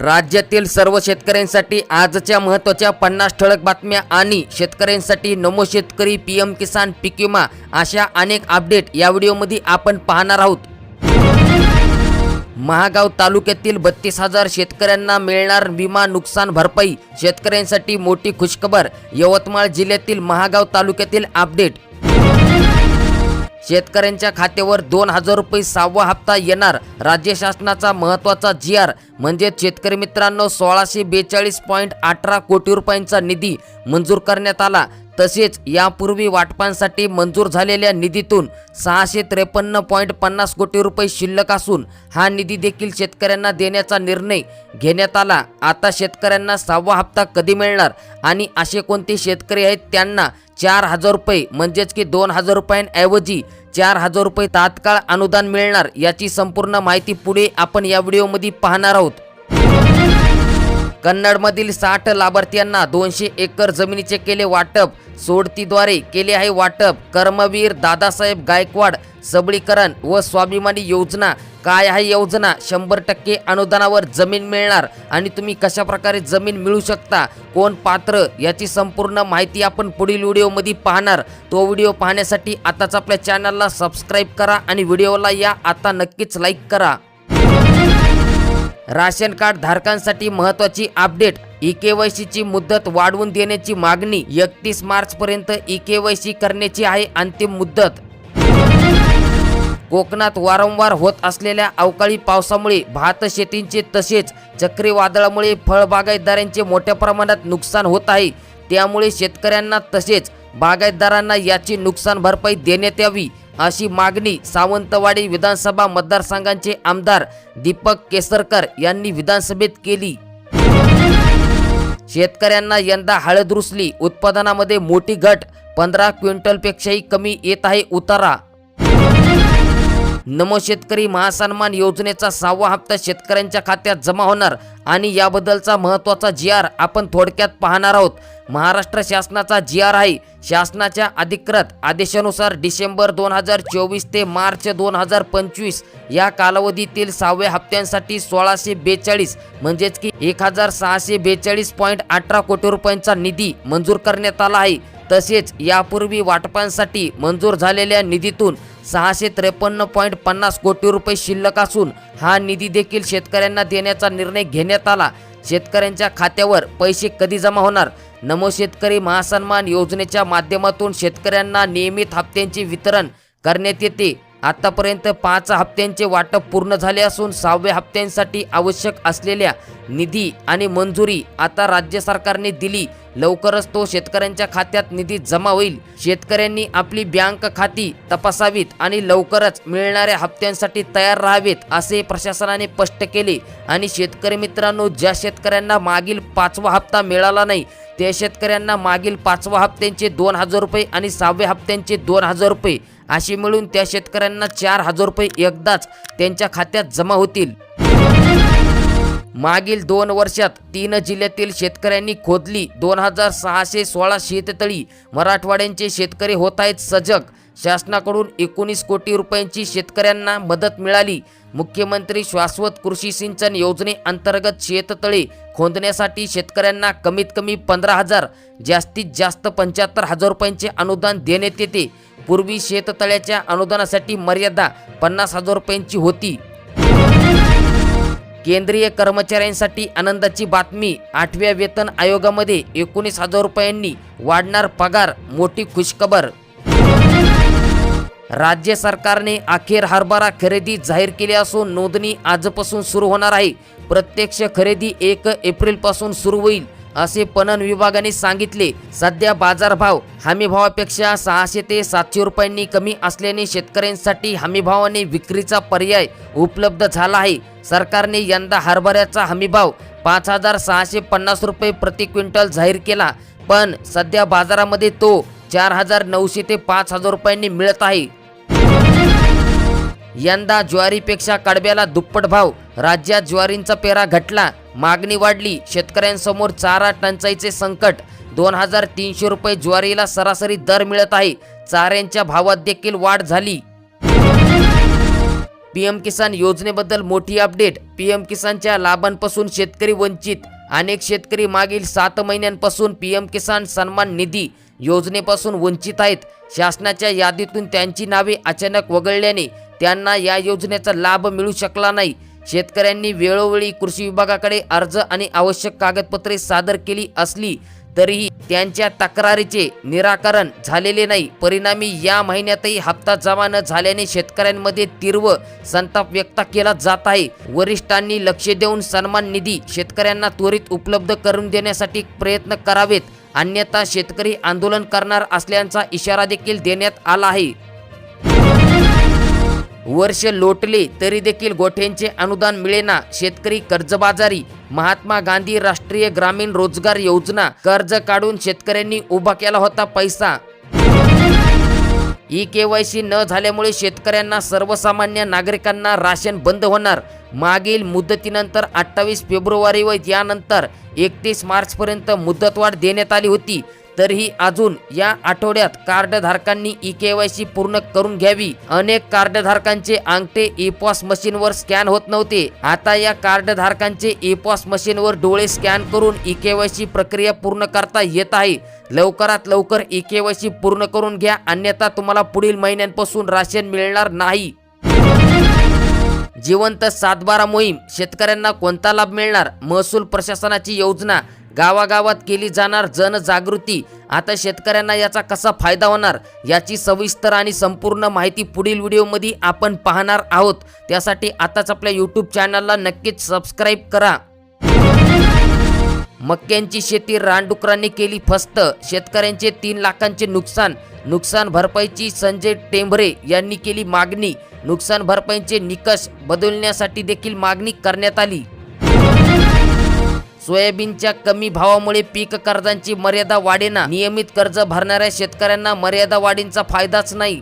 राज्यातील सर्व शेतकऱ्यांसाठी आजच्या महत्त्वाच्या पन्नास ठळक बातम्या आणि शेतकऱ्यांसाठी नमो शेतकरी पी एम किसान पीक विमा अशा अनेक अपडेट या व्हिडिओमध्ये आपण पाहणार आहोत. महागाव तालुक्यातील बत्तीस हजार शेतकऱ्यांना मिळणार विमा नुकसान भरपाई. शेतकऱ्यांसाठी मोठी खुशखबर. यवतमाळ जिल्ह्यातील महागाव तालुक्यातील अपडेट. शेतकऱ्यांच्या खात्यावर दोन हजार रुपये सहावा हप्ता येणार. राज्य शासनाचा महत्त्वाचा जी आर म्हणजेच शेतकरी मित्रांनो सोळाशे बेचाळीस पॉईंट अठरा कोटी रुपयांचा निधी मंजूर करण्यात आला. तसेच यापूर्वी वाटपांसाठी मंजूर झालेल्या निधीतून सहाशे त्रेपन्न पॉईंट पन्नास कोटी रुपये शिल्लक असून हा निधी देखील शेतकऱ्यांना देण्याचा निर्णय घेण्यात आला. आता शेतकऱ्यांना सहावा हप्ता कधी मिळणार आणि असे कोणते शेतकरी आहेत त्यांना चार हजार रुपये म्हणजेच की दोन हजार रुपयांऐवजी चार हजार रुपये तात्काळ अनुदान मिळणार याची संपूर्ण माहिती पुढे आपण या व्हिडिओमध्ये पाहणार आहोत. कन्नडमधील साठ लाभार्थ्यांना दोनशे एकर जमिनीचे केले वाटप. सोडतीद्वारे केले आहे वाटप. कर्मवीर दादासाहेब गायकवाड सबळीकरण व स्वाभिमानी योजना. काय आहे योजना? शंभर टक्के अनुदानावर जमीन मिळणार आणि तुम्ही कशा प्रकारे जमीन मिळू शकता? कोण पात्र? याची संपूर्ण माहिती आपण पुढील व्हिडिओमध्ये पाहणार. तो व्हिडिओ पाहण्यासाठी आताच आपल्या चॅनलला सबस्क्राईब करा आणि व्हिडिओला या आता नक्कीच लाईक करा. राशन कार्ड धारकांसाठी महत्त्वाची अपडेट. ई के वाय सीची मुदत वाढवून देण्याची मागणी एकतीस मार्च पर्यंत ई के वाय सी करण्याची आहे अंतिम मुदत. कोकणात वारंवार होत असलेल्या अवकाळी पावसामुळे भात शेतींचे तसेच चक्रीवादळामुळे फळबागायतदारांचे मोठ्या प्रमाणात नुकसान होत आहे. त्यामुळे शेतकऱ्यांना तसेच बागायतदारांना याची नुकसान भरपाई देण्यात यावी. अशी मागणी सावंतवाडी विधानसभा मतदारसंघांचे आमदार दीपक केसरकर यांनी विधानसभेत केली. शेतकऱ्यांना यंदा हळद रुसली उत्पादनामध्ये मोठी घट पंधरा क्विंटलपेक्षाही कमी येत आहे उतारा. नमो शेतकरी महासन्मान योजनेचा सहावा हप्ता शेतकऱ्यांच्या खात्यात जमा होणार आणि याबद्दलचा महत्त्वाचा जी आर आपण थोडक्यात पाहणार आहोत. महाराष्ट्र शासनाचा जी आर आहे. शासनाच्या अधिकृत आदेशानुसार डिसेंबर दोन हजार चोवीस ते मार्च दोन हजार पंचवीस या कालावधीतील सहाव्या हप्त्यांसाठी सोळाशे बेचाळीस म्हणजेच की एक हजार सहाशे बेचाळीस पॉईंट अठरा कोटी रुपयांचा निधी मंजूर करण्यात आला आहे. तसेच यापूर्वी वाटपांसाठी मंजूर झालेल्या निधीतून सहाशे त्रेपन्न पॉईंट पन्नास कोटी रुपये शिल्लक असून हा निधी देखील शेतकऱ्यांना देण्याचा निर्णय घेण्यात आला. शेतकऱ्यांच्या खात्यावर पैसे कधी जमा होणार? नमो शेतकरी महासन्मान योजनेच्या माध्यमातून शेतकऱ्यांना नियमित हप्त्यांचे वितरण करण्यात येते. आतापर्यंत पाच हप्त्यांचे वाटप पूर्ण झाले असून सहाव्या हप्त्यांसाठी आवश्यक असलेल्या निधी आणि मंजुरी आता राज्य सरकारने दिली. लवकरच तो शेतकऱ्यांच्या खात्यात निधी जमा होईल. शेतकऱ्यांनी आपली बँक खाती तपासावीत आणि लवकरच मिळणाऱ्या हप्त्यांसाठी तयार राहावेत असे प्रशासनाने स्पष्ट केले. आणि शेतकरी मित्रांनो ज्या शेतकऱ्यांना मागील पाचवा हप्ता मिळाला नाही त्या शेतकऱ्यांना मागील पाचवा हप्त्यांचे दोन हजार रुपये आणि सहाव्या हप्त्यांचे दोन हजार रुपये असे मिळून त्या शेतकऱ्यांना चार हजार रुपये एकदाच त्यांच्या खात्यात जमा होतील. मागील दोन वर्षात तीन जिल्ह्यातील शेतकऱ्यांनी खोदली. दोन हजार सहाशे सोळा शेततळी मराठवाड्यांचे शेतकरी होत आहेत सजग. शासनाकडून एकोणीस कोटी रुपयांची शेतकऱ्यांना मदत मिळाली. मुख्यमंत्री शाश्वत कृषी सिंचन योजनेअंतर्गत शेततळे खोदण्यासाठी शेतकऱ्यांना कमीत कमी पंधरा हजार जास्तीत जास्त पंच्याहत्तर हजार रुपयांचे अनुदान देण्यात येते. पूर्वी शेततळ्याच्या अनुदानासाठी मर्यादा पन्नास हजार रुपयांची होती. केंद्रीय कर्मचाऱ्यांसाठी आनंदाची बातमी. आठव्या वेतन आयोगामध्ये एकोणीस हजार रुपयांनी वाढणार पगार मोठी खुशखबर. राज्य सरकारने अखेर हरभरा खरेदी जाहीर केली असून नोंदणी आजपासून सुरू होणार आहे. प्रत्यक्ष खरेदी एक एप्रिलपासून सुरू होईल. असे पणन विभागाने सांगितले. सध्या बाजारभाव हमीभावापेक्षा सहाशे ते सातशे रुपयांनी कमी असल्याने शेतकऱ्यांसाठी हमीभावाने विक्रीचा पर्याय उपलब्ध झाला आहे. सरकारने यंदा हरभऱ्याचा हमीभाव पाच हजार सहाशे पन्नास रुपये प्रति क्विंटल जाहीर केला. पण सध्या बाजारामध्ये तो चार हजार नऊशे ते पाच हजार रुपयांनी मिळत आहे. यंदा ज्वारीपेक्षा कडब्याला दुप्पट भाव. राज्यात ज्वारींचा पेरा घटला. मागणी वाढली. शेतकऱ्यांसमोर चारा टंचाईचे संकट. दोन हजार तीनशे रुपये ज्वारीला सरासरी दर मिळत आहे. चाऱ्यांच्या भावात देखील वाढ झाली. पीएम किसान योजनेबद्दल मोठी अपडेट. पीएम किसानच्या लाभांपासून शेतकरी वंचित. अनेक शेतकरी मागील सात महिन्यांपासून पीएम किसान सन्मान निधी योजनेपासून वंचित आहेत. शासनाच्या यादीतून त्यांची नावे अचानक वगळल्याने त्यांना या योजनेचा लाभ मिळू शकला नाही. शेतकऱ्यांनी वेळोवेळी कृषी विभागाकडे अर्ज आणि आवश्यक कागदपत्रे सादर केली असली तरीही त्यांच्या तक्रारीचे निराकरण झालेले नाही. परिणामी या महिन्यातही हप्ता जमा न झाल्याने शेतकऱ्यांमध्ये तीव्र संताप व्यक्त केला जात आहे. वरिष्ठांनी लक्ष देऊन सन्मान निधी शेतकऱ्यांना त्वरित उपलब्ध करून देण्यासाठी प्रयत्न करावेत. अन्यथा शेतकरी आंदोलन करणार असल्याचा इशारा देखील देण्यात आला आहे. वर्ष लोटले तरी देखील गोठ्यांचे अनुदान मिळेना. शेतकरी कर्जबाजारी महात्मा गांधी राष्ट्रीय ग्रामीण रोजगार योजना. कर्ज काढून शेतकऱ्यांनी उभा केला होता पैसा. ई के वाय सी न झाल्यामुळे शेतकऱ्यांना सर्वसामान्य नागरिकांना राशन बंद होणार. मागील मुदतीनंतर अठ्ठावीस फेब्रुवारी व यानंतर एकतीस मार्चपर्यंत मुदतवाढ देण्यात आली होती. तरीही अजून या आठवड्यात कार्डधारकांनी ई के वाय सी पूर्ण करून घ्यावी. अनेक कार्डधारकांचे अंगठे ईपॉस पॉस मशीनवर स्कॅन होत नव्हते. आता या कार्डधारकांचे ईपॉस पॉस मशीनवर डोळे स्कॅन करून ई के वाय सी प्रक्रिया पूर्ण करता येत आहे. लवकरात लवकर ई के वाय सी पूर्ण करून घ्या. अन्यथा तुम्हाला पुढील महिन्यांपासून राशन मिळणार नाही. जिवंत सातबारा मोहीम शेतकऱ्यांना कोणता लाभ मिळणार? महसूल प्रशासनाची योजना गावागावात केली जाणार जनजागृती. आता शेतकऱ्यांना याचा कसा फायदा होणार? याची सविस्तर आणि संपूर्ण माहिती पुढील व्हिडिओमध्ये आपण पाहणार आहोत. त्यासाठी आताच आपल्या यूट्यूब चॅनलला नक्कीच सबस्क्राईब करा. मक्क्यांची शेती रानडुकरांनी केली फस्त. शेतकऱ्यांचे तीन लाखांचे नुकसान. नुकसान भरपाईची संजय टेंभरे यांनी केली मागणी. नुकसान भरपाईचे निकष बदलण्यासाठी देखील मागणी करण्यात आली. सोयाबीनच्या कमी भावामुळे पीक कर्जांची मर्यादा वाढेना. नियमित कर्ज भरणाऱ्या शेतकऱ्यांना मर्यादा वाढींचा फायदाच नाही.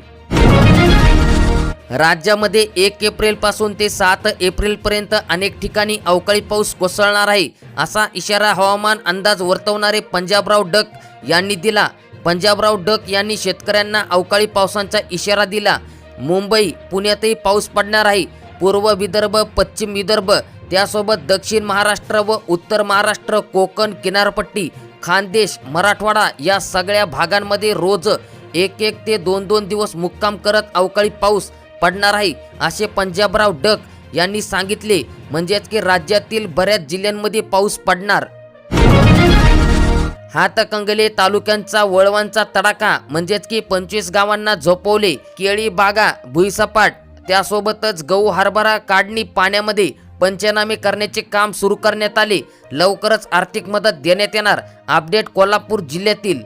राज्यामध्ये एक एप्रिलपासून ते सात एप्रिलपर्यंत अनेक ठिकाणी अवकाळी पाऊस कोसळणार आहे असा इशारा हवामान अंदाज वर्तवणारे पंजाबराव डक यांनी दिला. पंजाबराव डक यांनी शेतकऱ्यांना अवकाळी पावसाचा इशारा दिला. मुंबई पुण्यातही पाऊस पडणार आहे. पूर्व विदर्भ पश्चिम विदर्भ त्यासोबत दक्षिण महाराष्ट्र व उत्तर महाराष्ट्र कोकण किनारपट्टी खानदेश मराठवाडा या सगळ्या भागांमध्ये रोज एक एक ते दोन दोन दिवस मुक्काम करत अवकाळी पाऊस पडणार आहे असे पंजाबराव डक यांनी सांगितले. म्हणजेच की राज्यातील बऱ्याच जिल्ह्यांमध्ये पाऊस पडणार. हातकंगले तालुक्यांचा वळवांचा तडाखा म्हणजेच की पंचवीस गावांना झोपवले. केळी बागा भुईसपाट त्यासोबतच गहू हरभरा काढणी पाण्यामध्ये पंचनामे करण्याचे काम सुरू करण्यात आले. लवकरच आर्थिक मदत देण्यात येणार. अपडेट कोल्हापूर जिल्ह्यातील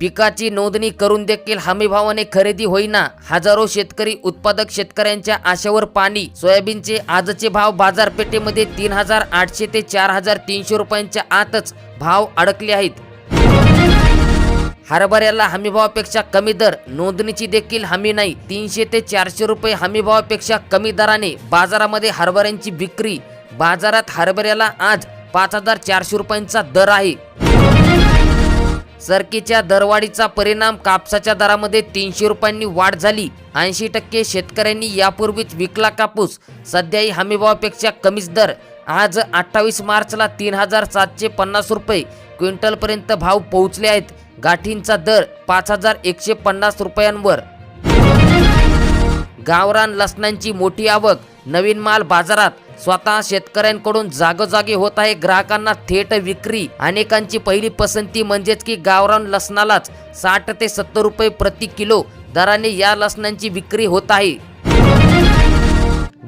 पिकाची नोंदणी करून देखील हमीभावाने खरेदी होईना. हजारो शेतकरी उत्पादक शेतकऱ्यांच्या आशेवर पाणी सोयाबीनचे आजचे भाव बाजारपेठेमध्ये तीन हजार आठशे ते चार हजार तीनशे रुपयांच्या आतच भाव अडकले आहेत. हरभऱ्याला हमीभावापेक्षा कमी दर नोंदणीची देखील हमी नाही. तीनशे ते चारशे रुपये हमीभावापेक्षा कमी दराने बाजारामध्ये हरभऱ्यांची विक्री. बाजारात हरभऱ्याला आज पाच हजार चारशे रुपयांचा दर आहे. सरकीच्या दरवाढीचा परिणाम कापसाच्या दरामध्ये तीनशे रुपयांनी वाढ झाली. ऐंशी टक्के शेतकऱ्यांनी यापूर्वीच विकला कापूस. सध्याही हमीभावापेक्षा कमीच दर. आज अठ्ठावीस मार्चला तीन हजार सातशे पन्नास रुपये क्विंटलपर्यंत भाव पोहोचले आहेत. गाठींचा दर पाच हजार एकशे पन्नास रुपयांवर. गावरान लसणांची मोठी आवक. नवीन माल बाजारात. स्वतः शेतकऱ्यांकडून जागोजागी होत आहे. ग्राहकांना थेट विक्री. अनेकांची पहिली पसंती म्हणजेच की गावरान लसणालाच साठ ते सत्तर रुपये प्रति किलो दराने या लसणांची विक्री होत आहे.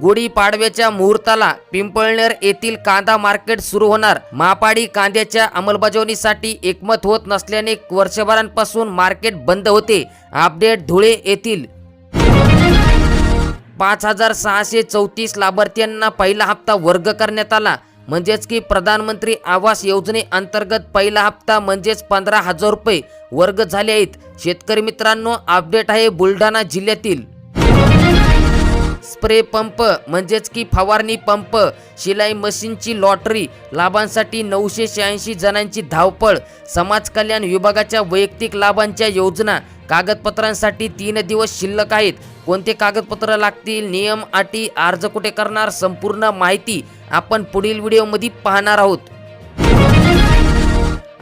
गुढी पाडव्याच्या मुहूर्ताला पिंपळनेर येथील कांदा मार्केट सुरू होणार. मापाडी कांद्याच्या अंमलबजावणीसाठी एकमत होत नसल्याने वर्षभरांपासून मार्केट बंद होते. अपडेट धुळे येथील पाच हजार सहाशे चौतीस लाभार्थ्यांना पहिला हप्ता वर्ग करण्यात आला. म्हणजेच की प्रधानमंत्री आवास योजनेअंतर्गत पहिला हप्ता म्हणजेच पंधरा हजार रुपये वर्ग झाले आहेत. शेतकरी मित्रांनो अपडेट आहे बुलढाणा जिल्ह्यातील. स्प्रे पंप म्हणजेच की फवारणी पंप शिलाई मशीनची लॉटरी लाभांसाठी नऊशे शहाऐंशी जणांची धावपळ समाज कल्याण विभागाच्या वैयक्तिक लाभांच्या योजना कागदपत्रांसाठी तीन दिवस शिल्लक आहेत. कोणते कागदपत्र लागतील नियम अटी अर्ज कुठे करणार संपूर्ण माहिती आपण पुढील व्हिडिओमध्ये पाहणार आहोत.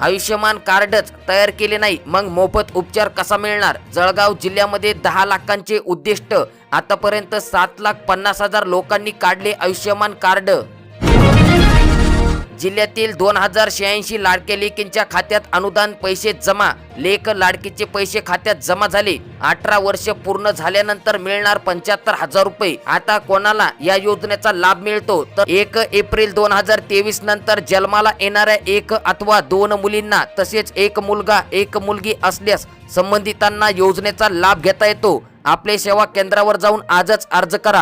आयुष्यमान कार्डच तयार केले नाही. मग मोफत उपचार कसा मिळणार? जळगाव जिल्ह्यामध्ये दहा लाखांचे उद्दिष्ट. आतापर्यंत सात लाख पन्नास हजार लोकांनी काढले आयुष्यमान कार्ड. जिल्ह्यातील दोन हजार शहाऐंशी लाडके लेकींच्या खात्यात अनुदान पैसे जमा लेख लाडकीचे पैसे खात्यात जमा झाले. अठरा वर्ष पूर्ण झाल्यानंतर मिळणार पंच्याहत्तर हजार रुपये. आता कोणाला या योजनेचा लाभ मिळतो? तर एक एप्रिल दोन हजार तेवीस नंतर जन्माला येणाऱ्या एक अथवा दोन मुलींना तसेच एक मुलगा एक मुलगी असल्यास संबंधितांना योजनेचा लाभ घेता येतो. आपले सेवा केंद्रावर जाऊन आजच अर्ज करा.